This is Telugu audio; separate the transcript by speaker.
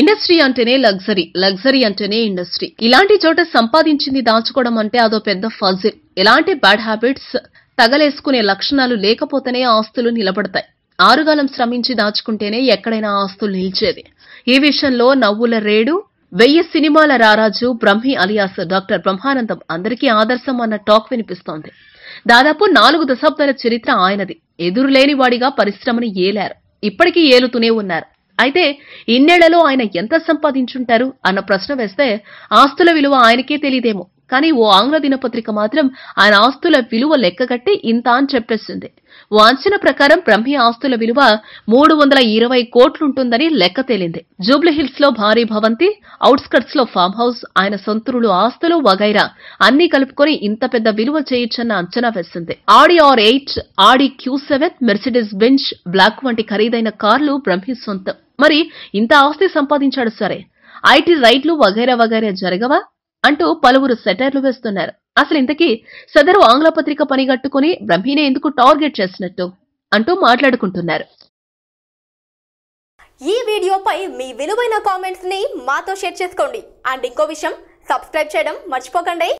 Speaker 1: ఇండస్ట్రీ అంటేనే లగ్జరీ లగ్జరీ అంటేనే ఇండస్ట్రీ. ఇలాంటి చోట సంపాదించింది దాచుకోవడం అంటే అదో పెద్ద ఫజిల్. ఎలాంటి బ్యాడ్ హ్యాబిట్స్ తగలేసుకునే లక్షణాలు లేకపోతేనే ఆస్తులు నిలబడతాయి. ఆరుగాలం శ్రమించి దాచుకుంటేనే ఎక్కడైనా ఆస్తులు నిలిచేది. ఈ విషయంలో నవ్వుల రేడు వెయ్యి సినిమాల రారాజు బ్రహ్మి అలియాస్ డాక్టర్ బ్రహ్మానందం అందరికీ ఆదర్శం అన్న టాక్ వినిపిస్తోంది. దాదాపు నాలుగు దశాబ్దాల చరిత్ర ఆయనది. ఎదురులేని వాడిగా పరిశ్రమని ఏలారు. ఇప్పటికీ ఏలుతూనే ఉన్నారు. అయితే ఇన్నేళ్ళలో ఆయన ఎంత సంపాదించుంటారు అన్న ప్రశ్న వేస్తే ఆస్తుల విలువ ఆయనకే తెలియదేమో. కానీ ఓ ఆంగ్ల దినపత్రిక మాత్రం ఆయన ఆస్తుల విలువ లెక్కగట్టి ఇంత అని చెప్పేసింది ఓ అంచనా ప్రకారం బ్రహ్మి ఆస్తుల విలువ మూడు వందల ఇరవై కోట్లుంటుందని లెక్క తేలింది. జూబ్లీ హిల్స్లో భారీ భవంతి అవుట్స్కట్స్లో ఫామ్ హౌస్ ఆయన సొంతరులు ఆస్తులు వగైరా అన్ని కలుపుకొని ఇంత పెద్ద విలువ చేయొచ్చన్న అంచనా వేసింది Audi R eight Audi Q seven Mercedes Benz black వంటి ఖరీదైన కార్లు బ్రహ్మి సొంతం. మరి ఇంత ఆస్తి సంపాదించాడు సరే. ఐటీ రైట్లు వగైరా వగైరా జరగవా? అంటూ పలువురు సెటర్లు వేస్తున్నారు. అసలు ఇంతకీ సదరు ఆంగ్ల పత్రిక పనిగట్టుకుని బ్రహ్మీనే ఎందుకు టార్గెట్ చేసినట్టు అంటూ మాట్లాడుకుంటున్నారు.
Speaker 2: ఈ వీడియోపై మీ విలువైన కామెంట్స్ని మాతో షేర్ చేసుకోండి. అండ్ ఇంకో విషయం సబ్స్క్రైబ్ చేయడం మర్చిపోకండి.